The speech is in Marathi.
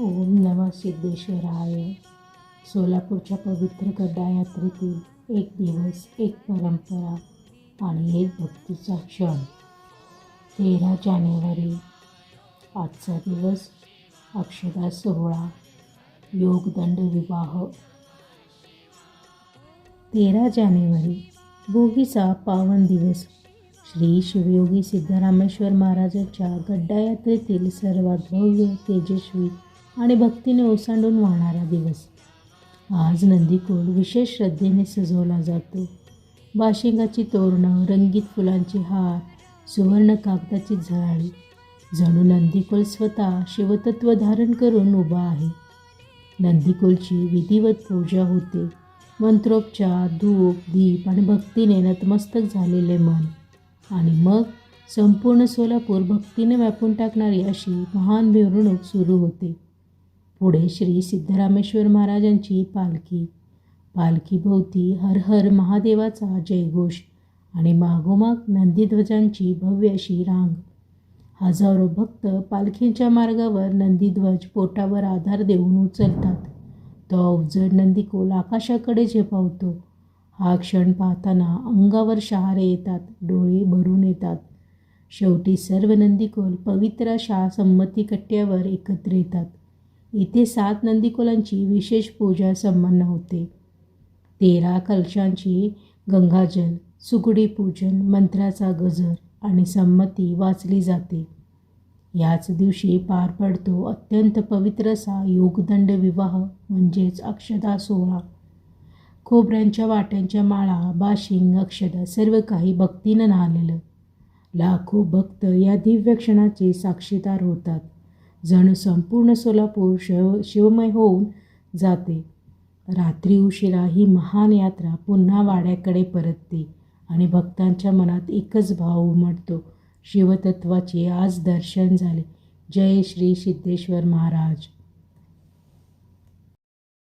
ओम नम सिद्धेश्वराय. सोलापूरच्या पवित्र गड्डायात्रेतील एक दिवस एक परंपरा आणि एक भक्तीचा क्षण. तेरा जानेवारी आजचा दिवस अक्षदा सोहळा योगदंड विवाह. तेरा जानेवारी भोगीचा पावन दिवस. श्री शिवयोगी सिद्धरामेश्वर महाराजांच्या गड्डायात्रेतील सर्वात भव्य तेजस्वी आणि भक्तीने ओसांडून वाहणारा दिवस. आज नंदीकोल विशेष श्रद्धेने सजवला जातो. बाशिंगाची तोरणं रंगीत फुलांचे हार सुवर्ण कागदाची झाळी. जणू नंदीकोल स्वतः शिवतत्व धारण करून उभा आहे. नंदीकोलची विधिवत पूजा होते. मंत्रोपचार धूप दीप आणि भक्तीने नतमस्तक झालेले मन. आणि मग संपूर्ण सोलापूर भक्तीने व्यापून टाकणारी अशी महान मिरवणूक सुरू होते. पुढे श्री सिद्धरामेश्वर महाराजांची पालखी. पालखीभोवती हर हर महादेवाचा जयघोष आणि मागोमाग नंदीध्वजांची भव्य अशी रांग. हजारो भक्त पालखीच्या मार्गावर नंदीध्वज पोटावर आधार देऊन उचलतात. तो अवजड नंदीकोल आकाशाकडे झेपावतो. हा क्षण पाहताना अंगावर शहारे येतात डोळे भरून येतात. शेवटी सर्व नंदीकोल पवित्र शाह संमती कट्ट्यावर एकत्र येतात. इथे सात नंदीकोलांची विशेष पूजा संपन्न होते. तेरा कलशांची गंगाजल सुगडी पूजन मंत्राचा गजर आणि संमती वाचली जाते. याच दिवशी पार पडतो अत्यंत पवित्र असा योगदंड विवाह म्हणजेच अक्षदा सोहळा. खोबऱ्यांच्या वाट्यांच्या माळा बाशिंग अक्षदा सर्व काही भक्तीनं नाहलेलं. लाखो भक्त या दिव्य क्षणाचे साक्षीदार होतात. जणू संपूर्ण सोलापूर शिव शिवमय होऊन जाते. रात्री उशिरा ही महान यात्रा पुन्हा वाड्याकडे परतते आणि भक्तांच्या मनात एकच भाव उमटतो. शिवतत्वाचे आज दर्शन झाले. जय श्री सिद्धेश्वर महाराज.